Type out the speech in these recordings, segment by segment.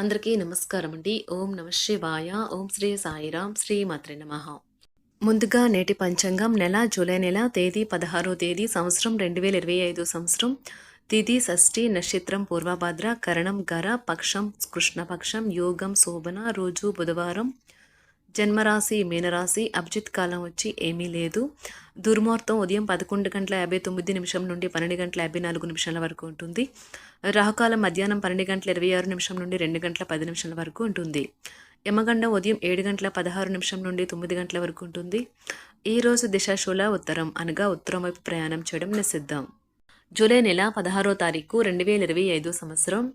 అందరికీ నమస్కారం అండి. ఓం నమ శివాయ. ఓం శ్రీ సాయిరాం. శ్రీ మాత్రే నమ. ముందుగా నేటి పంచాంగం నెల జూలై నెల తేదీ పదహారో తేదీ సంవత్సరం రెండు వేల ఇరవై ఐదు సంవత్సరం. తిథి షష్ఠి నక్షత్రం పూర్వభద్ర కరణం గర పక్షం కృష్ణపక్షం యోగం శోభన రోజు బుధవారం. జన్మరాశి మీనరాశి అభిజిత్ కాలం వచ్చి ఏమీ లేదు. దుర్ముహూర్తం ఉదయం పదకొండు గంటల యాభై తొమ్మిది నిమిషం నుండి పన్నెండు గంటల యాభై నాలుగు నిమిషాల వరకు ఉంటుంది. రాహుకాలం మధ్యాహ్నం పన్నెండు గంటల ఇరవై ఆరు నిమిషం నుండి రెండు గంటల పది నిమిషాల వరకు ఉంటుంది. యమగండం ఉదయం ఏడు గంటల పదహారు నిమిషం నుండి తొమ్మిది గంటల వరకు ఉంటుంది. ఈ రోజు దిశాశూల ఉత్తరం అనగా ఉత్తరం వైపు ప్రయాణం చేయడం నిషిద్ధం. జూలై నెల పదహారో తారీఖు రెండు వేల ఇరవై ఐదు సంవత్సరం.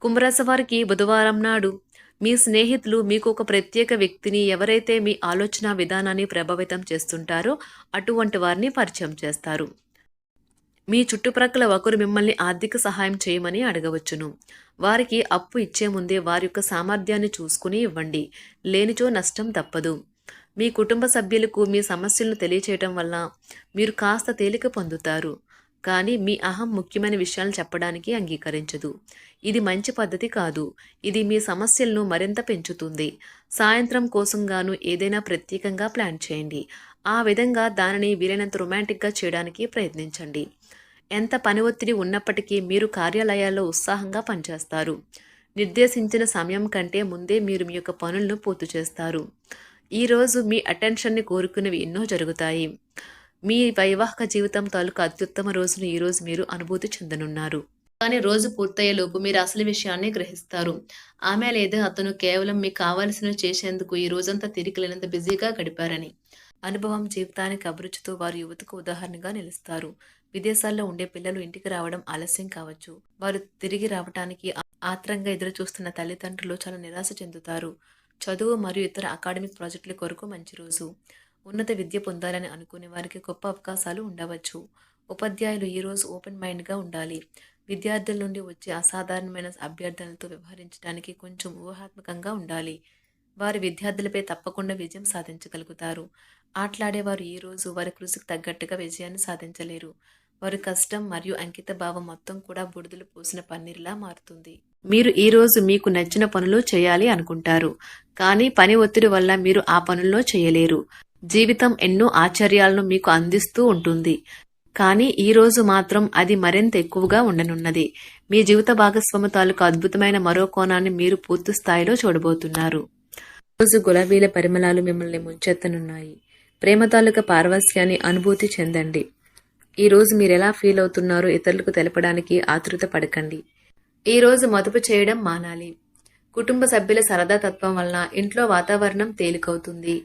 కుంభరాశి వారికి బుధవారం నాడు మీ స్నేహితులు మీకు ఒక ప్రత్యేక వ్యక్తిని ఎవరైతే మీ ఆలోచన విధానాన్ని ప్రభావితం చేస్తుంటారో అటువంటి వారిని పరిచయం చేస్తారు. మీ చుట్టుప్రక్కల ఒకరు మిమ్మల్ని ఆర్థిక సహాయం చేయమని అడగవచ్చును. వారికి అప్పు ఇచ్చే ముందే వారి యొక్క సామర్థ్యాన్ని చూసుకుని ఇవ్వండి. లేనిచో నష్టం తప్పదు. మీ కుటుంబ సభ్యులకు మీ సమస్యలను తెలియచేయటం వల్ల మీరు కాస్త తేలిక పొందుతారు. కానీ మీ అహం ముఖ్యమైన విషయాలు చెప్పడానికి అంగీకరించదు. ఇది మంచి పద్ధతి కాదు. ఇది మీ సమస్యలను మరింత పెంచుతుంది. సాయంత్రం కోసం గాను ఏదైనా ప్రత్యేకంగా ప్లాన్ చేయండి. ఆ విధంగా దానిని వీలైనంత రొమాంటిక్గా చేయడానికి ప్రయత్నించండి. ఎంత పని ఒత్తిడి ఉన్నప్పటికీ మీరు కార్యాలయాల్లో ఉత్సాహంగా పనిచేస్తారు. నిర్దేశించిన సమయం కంటే ముందే మీరు మీ యొక్క పనులను పూర్తి చేస్తారు. ఈరోజు మీ అటెన్షన్ని కోరుకునేవి ఎన్నో జరుగుతాయి. మీ వైవాహిక జీవితం తాలూకు అత్యుత్తమ రోజును ఈరోజు మీరు అనుభూతి చెందనున్నారు. కానీ రోజు పూర్తయ్యేలోపు మీరు అసలు విషయాన్ని గ్రహిస్తారు. ఆమె లేదా అతను కేవలం మీకు కావాల్సినవి చేసేందుకు ఈ రోజంతా తిరిగి లేనంత బిజీగా గడిపారని. అనుభవం జీవితానికి అభిరుచితో వారు యువతకు ఉదాహరణగా నిలుస్తారు. విదేశాల్లో ఉండే పిల్లలు ఇంటికి రావడం ఆలస్యం కావచ్చు. వారు తిరిగి రావటానికి ఆత్రంగా ఎదురు చూస్తున్న తల్లిదండ్రులు చాలా నిరాశ చెందుతారు. చదువు మరియు ఇతర అకాడమిక్ ప్రాజెక్టుల కొరకు మంచి రోజు. ఉన్నత విద్య పొందాలని అనుకునే వారికి గొప్ప అవకాశాలు ఉండవచ్చు. ఉపాధ్యాయులు ఈరోజు ఓపెన్ మైండ్గా ఉండాలి. విద్యార్థుల నుండి వచ్చే అసాధారణమైన అభ్యర్థనలతో వ్యవహరించడానికి కొంచెం ఊహాత్మకంగా ఉండాలి. వారి విద్యార్థులపై తప్పకుండా విజయం సాధించగలుగుతారు. ఆటలాడేవారు ఈ రోజు వారి కృషికి తగ్గట్టుగా విజయాన్ని సాధించలేరు. వారి కష్టం మరియు అంకిత భావం మొత్తం కూడా బుడిదలు పోసిన పన్నీర్లా మారుతుంది. మీరు ఈ రోజు మీకు నచ్చిన పనులు చేయాలి అనుకుంటారు. కానీ పని ఒత్తిడి వల్ల మీరు ఆ పనుల్లో చేయలేరు. జీవితం ఎన్నో ఆశ్చర్యాలను మీకు అందిస్తూ ఉంటుంది. కానీ ఈ రోజు మాత్రం అది మరింత ఎక్కువగా ఉండనున్నది. మీ జీవిత భాగస్వామి తాలూకు అద్భుతమైన మరో కోణాన్ని మీరు పూర్తి స్థాయిలో చూడబోతున్నారు. రోజు గులాబీల పరిమళాలు మిమ్మల్ని ముంచెత్తనున్నాయి. ప్రేమ తాలూకా పార్వస్యాన్ని అనుభూతి చెందండి. ఈ రోజు మీరు ఎలా ఫీల్ అవుతున్నారో ఇతరులకు తెలపడానికి ఆతృత పడకండి. ఈ రోజు మదుపు చేయడం మానాలి. కుటుంబ సభ్యుల సరదా తత్వం వలన ఇంట్లో వాతావరణం తేలికవుతుంది.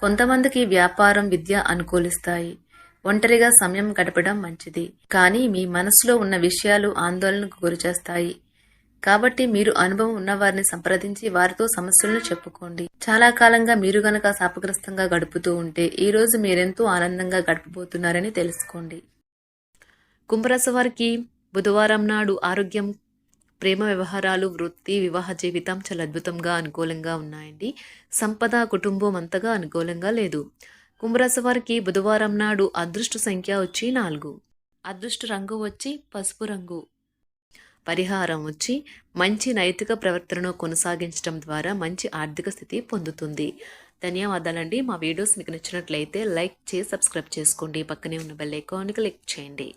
కొంతమందికి వ్యాపారం విద్య అనుకూలిస్తాయి. ఒంటరిగా సమయం గడపడం మంచిది. కానీ మీ మనసులో ఉన్న విషయాలు ఆందోళనకు గురిచేస్తాయి. కాబట్టి మీరు అనుభవం ఉన్నవారిని సంప్రదించి వారితో సమస్యలను చెప్పుకోండి. చాలా కాలంగా మీరు గనక శాపగ్రస్తంగా గడుపుతూ ఉంటే ఈ రోజు మీరెంతో ఆనందంగా గడపబోతున్నారని తెలుసుకోండి. కుంభరాశి వారికి బుధవారం నాడు ఆరోగ్యం ప్రేమ వ్యవహారాలు వృత్తి వివాహ జీవితం చాలా అద్భుతంగా అనుకూలంగా ఉన్నాయండి. సంపద కుటుంబం అంతగా అనుకూలంగా లేదు. కుంభరాశి వారికి బుధవారం నాడు అదృష్ట సంఖ్య వచ్చి నాలుగు. అదృష్ట రంగు వచ్చి పసుపు రంగు. పరిహారం వచ్చి మంచి నైతిక ప్రవర్తనను కొనసాగించడం ద్వారా మంచి ఆర్థిక స్థితి పొందుతుంది. ధన్యవాదాలండి. మా వీడియోస్ మీకు నచ్చినట్లయితే లైక్ చేసి సబ్స్క్రైబ్ చేసుకోండి. పక్కనే ఉన్న బెల్ ఐకాన్ క్లిక్ చేయండి.